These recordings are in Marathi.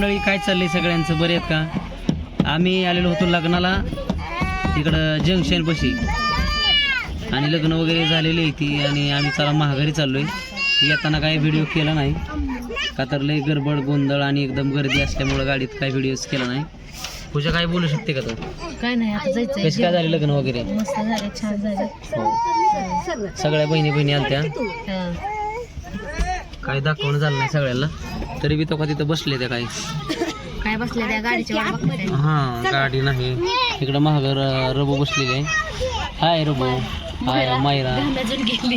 मंडळी काय चाललंय सगळ्यांचं? बरे आहेत का? आम्ही आलेलो होतो लग्नाला. इकडं जंक्शन पशी. आणि लग्न वगैरे झालेली आहे ती. आणि आम्ही चला महागारी चाललोय. येताना काय व्हिडिओ केला नाही. का तर लय गडबड गोंधळ आणि एकदम गर्दी असल्यामुळं गाडीत काय व्हिडिओज केला नाही. पूजा काय बोलू शकते का तू? काय नाही आता कशी काय झाली लग्न वगैरे? मस्त झाले छान झाले. हो. सगळ्या बहिणी बहिणी आलत्या. काय दाखवणं झालं नाही सगळ्याला? तरी बी तो का तिथं बसले त्या काही. काय बसले त्या गाडीची वाट बघताय हा गाडी नाही. इकडं महाग र- रबू बसलेली आहे. हाय रबू हाय मायरा. गेली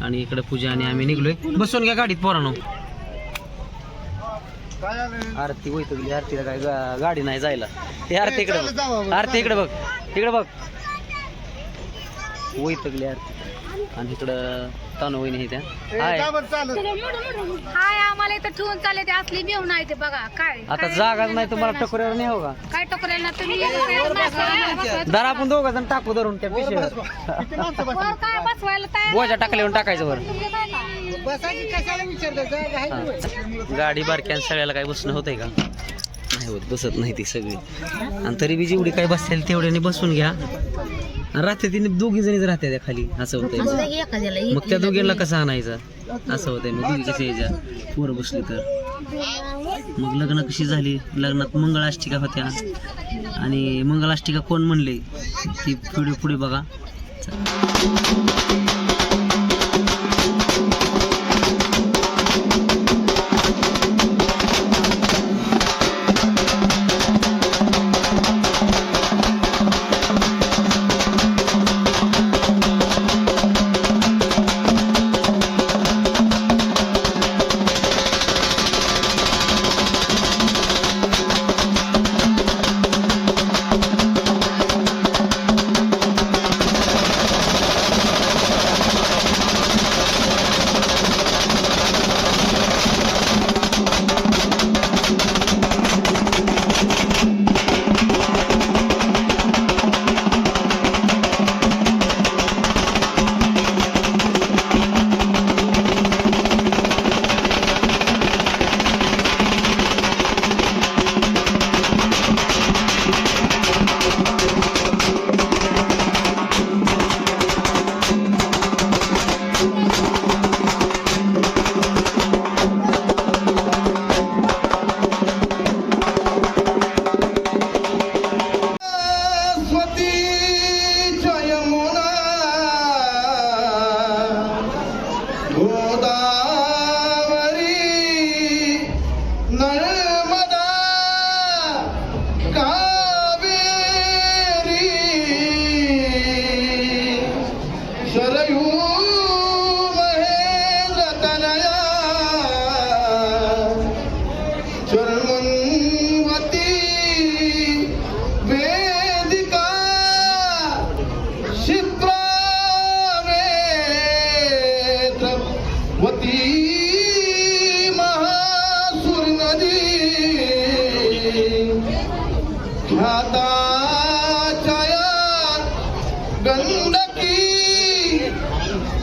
आणि इकडे पूजा आणि आम्ही निघलोय. बसून घ्या गाडीत पोरानो. आरती वैतगली आरतीला काय गा- गाडी नाही जायला. हे आरती इकडे बघ. आरती इकडे बघ. इकडे बघ. वैतगली आरती. आणि इकडं तानू वहिनी हे त्या हाय. हाय आम्हाला इथं ठेवून चालले ते असली घेऊन नाही ते बघा. काय आता जागाच नाही तुम्हाला टकोऱ्यावर नाही हो का? काय टोकऱ्याला तुम्ही वर दर आपण दोघं जण टाकू धरून त्या पिशवीवर काय बसवायला तयार बोजा टाकल्यावर टाकायचं वर. हा. गाडी बारक्यान सगळ्याला काय बसणं होतंय का? नाही होत बसत नाही ती सगळी. आणि तरी बी जेवढी काय बसतील तेवढ्याने बसून घ्या. राहते तिने दोघी जणीच राहते त्या खाली असं एखाद्याला मग त्या दोघींना कसं आणायचं? असं होतंय मग दोघी कशी यायच्या? पोरं बसली तर. मग लग्न कशी झाली? लग्नात मंगळाष्टिका होत्या. आणि मंगळाष्टिका कोण म्हणले? ती पुढे पुढे बघा. God.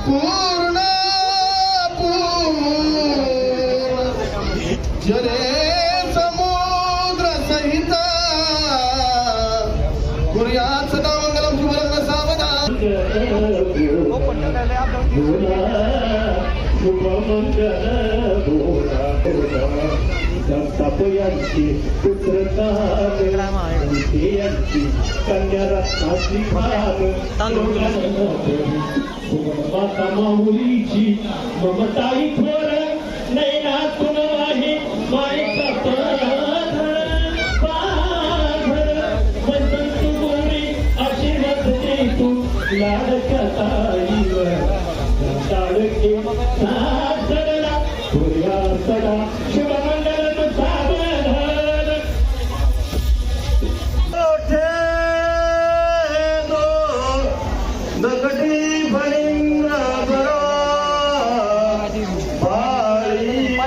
பூர்ண பூர்ண சமுதிர சகித. குறியா சதாமங்கலம் சுபரங்க சாவதா. சுபமங்கல பூரா सावधान तपयांची पुत्रता कन्यारत्नाची माता माऊलीची ममताई थोर नैनातून आहे मायका वसंत गोरी आशीर्वाद लाडक्या ताईवर ताळके सासरला सडा